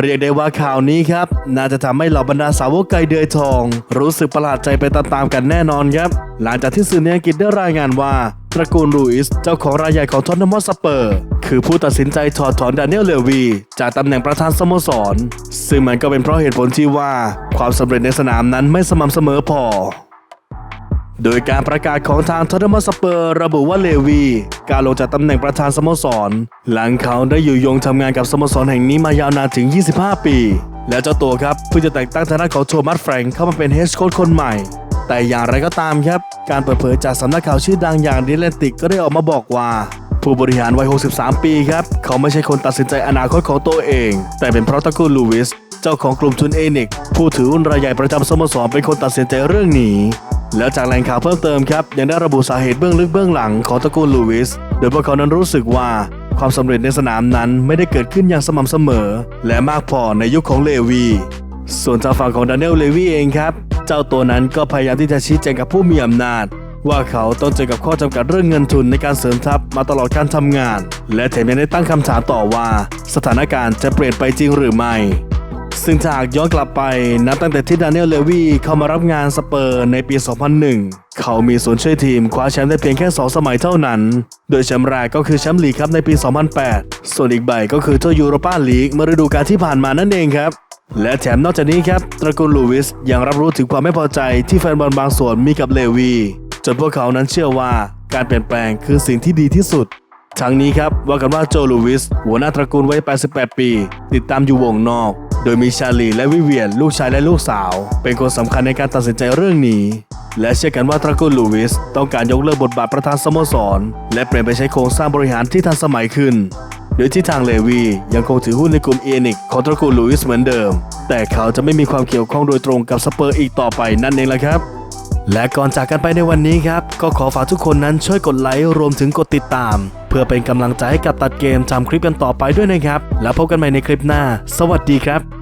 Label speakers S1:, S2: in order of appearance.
S1: เรียกได้ว่าข่าวนี้ครับ น่าจะทำให้เหล่าบรรดาสาวกไก่เดือยทอง รู้สึกประหลาดใจไปตามๆกันแน่นอนครับ หลังจากที่สื่อในอังกฤษได้รายงานว่าตระกูลลูอิส เจ้าของรายใหญ่ของทอตแนมอตสเปอร์ คือผู้ตัดสินใจถอดถอนดานิเอลเลวี จากตำแหน่งประธานสโมสร ซึ่งมันก็เป็นเพราะเหตุผลที่ว่า ความสำเร็จในสนามนั้นไม่สม่ำเสมอพอ โดยการประกาศของทางทอตเทนมสเปอร์ระบุว่าเลวี การลงจากตำแหน่งประธานสโมสร หลังเขาได้อยู่ยงทำงานกับสโมสรแห่งนี้มายาวนานถึง 25 ปี และเจ้าตัวครับเพิ่งจะแต่งตั้งทางด้านของโทมัสแฟรงค์เข้ามาเป็นเฮดโค้ชคนใหม่ แต่อย่างไรก็ตามครับ การเปิดเผยจากสำนักข่าวชื่อดังอย่างดิเลนติกก็ได้ออกมาบอกว่าผู้บริหารวัย 63 ปีครับ เขาไม่ใช่คนตัดสินใจอนาคตของตัวเอง แต่เป็นเพราะตระกูลลูวิส เจ้าของกลุ่มทุนเอนิกผู้ถือหุ้นรายใหญ่ประจำสโมสรเป็นคนตัดสินใจเรื่องนี้ แล้วจากแหล่งข่าวเพิ่มเติมครับ ยังได้ระบุสาเหตุเบื้องลึกเบื้องหลังของตระกูลลูวิส โดยพวกเขานั้นรู้สึกว่าความสำเร็จในสนามนั้นไม่ได้เกิดขึ้นอย่างสม่ำเสมอ และมากพอในยุคของเลวี ส่วนทางฝั่งของดานิเอลเลวีเองครับ เจ้าตัวนั้นก็พยายามที่จะชี้แจงกับผู้มีอำนาจ ว่าเขาต้องเจอกับข้อจำกัดเรื่องเงินทุนในการเสริมทัพมาตลอดการทำงาน และแถมยังได้ตั้งคำถามต่อว่า สถานการณ์จะเปลี่ยนไปจริงหรือไม่ ซึ่งถ้าหากย้อนกลับไปนับตั้งแต่ที่ดานิเอลเลวีเข้ามารับงานสเปอร์ในปี 2001 เขามีส่วนช่วยทีมคว้าแชมป์ได้เพียงแค่ 2 สมัยเท่านั้น โดยแชมป์แรกก็คือแชมป์ลีกครับในปี 2008 ส่วนอีกใบก็คือถ้วยยูโรปาลีกเมื่อฤดูกาลที่ผ่านมานั่นเองครับและแถมนอกจากนี้ครับตระกูลลูวิสยังรับรู้ถึงความไม่พอใจที่แฟนบอลบางส่วนมีกับเลวีจนพวกเขานั้นเชื่อว่าการเปลี่ยนแปลงคือสิ่งที่ดีที่สุด ทั้งนี้ครับว่ากันว่าโจลูวิสหัวหน้าตระกูลวัย 88 ปี ติดตามอยู่วงนอก โดยมีชาลีและวิเวียนลูกชายและลูกสาว เป็นคนสำคัญในการตัดสินใจเรื่องนี้ และเชื่อกันว่าตระกูลลูวิสต้องการยกเลิกบทบาทประธานสโมสร และเปลี่ยนไปใช้โครงสร้างบริหารที่ทันสมัยขึ้น โดยที่ทางเลวียังคงถือหุ้นในกลุ่มเอนิกของตระกูลลูอิสเหมือนเดิม แต่เขาจะไม่มีความเกี่ยวข้องโดยตรงกับสเปอร์อีกต่อไปนั่นเองละครับและก่อนจากกันไปในวันนี้ครับ ก็ขอฝากทุกคนนั้นช่วยกดไลค์รวมถึงกดติดตาม เพื่อเป็นกำลังใจให้กับตัดเกมทำคลิปกันต่อไปด้วยนะครับ แล้วพบกันใหม่ในคลิปหน้า สวัสดีครับ